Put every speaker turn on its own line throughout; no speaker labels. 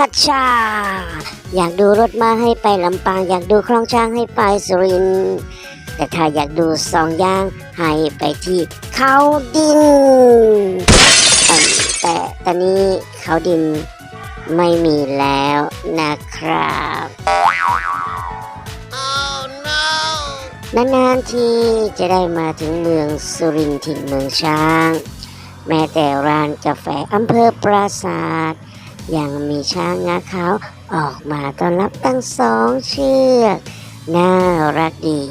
ฮัชชา อยากดูรถมาให้ไปลำปาง อยากดูคลองช้างให้ไปสุรินทร์แต่ถ้าอยากดูสองย่างให้ไปที่เขาดิน แต่ตอนนี้เขาดินไม่มีแล้วนะครับนานๆทีจะได้มาถึงเมืองสุรินทร์ถิ่นเมืองช้าง แม้แต่ร้านกาแฟอำเภอปราศาสตร์ ยังมีช้างงาขาวออกมาต้อนรับตั้งสองเชือก น่ารักดี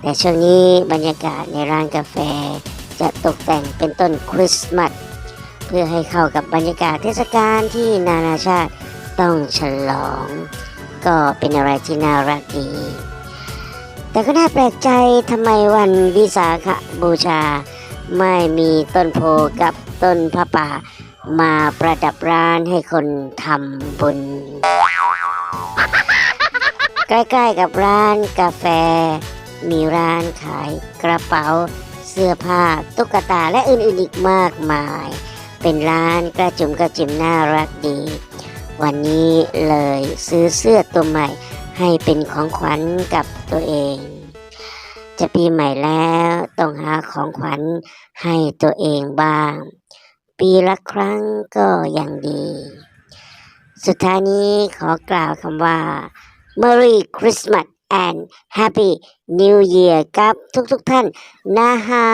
แต่ช่วงนี้บรรยากาศในร้านกาแฟจะตกแต่งเป็นต้นคริสต์มาสเพื่อให้เข้ากับบรรยากาศเทศกาลที่นานาชาติต้องฉลอง ก็เป็นอะไรที่น่ารักดี แต่ก็น่าแปลกใจทำไมวันวิสาขบูชา ไม่มีต้นโพกับต้นพระป่า มาประดับร้านให้คนทำบุญ ใกล้ๆกับร้านกาแฟ มีร้านขายกระเป๋า เสื้อผ้าตุ๊กตาและอื่นๆอีกมากมาย เป็นร้านกระจุมกระจิมน่ารักดี วันนี้เลยซื้อเสื้อตัวใหม่ให้เป็นของขวัญกับตัวเองจะปีใหม่แล้วต้องหาของขวัญให้ตัวเองบ้าง ปีละครั้งก็ยังดี สุดท้ายนี้ขอกล่าวคำว่า Merry Christmas and Happy New Year กับทุกๆทท่านนะฮะ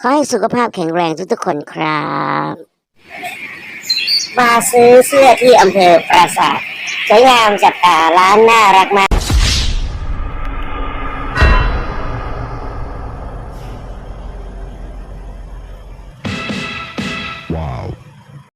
ขอให้สุขภาพแข็งแรงทุกๆคนครับ มาซื้อเสื้อที่อำเภอปราสาทสวยงามจับตาร้านน่ารักมาก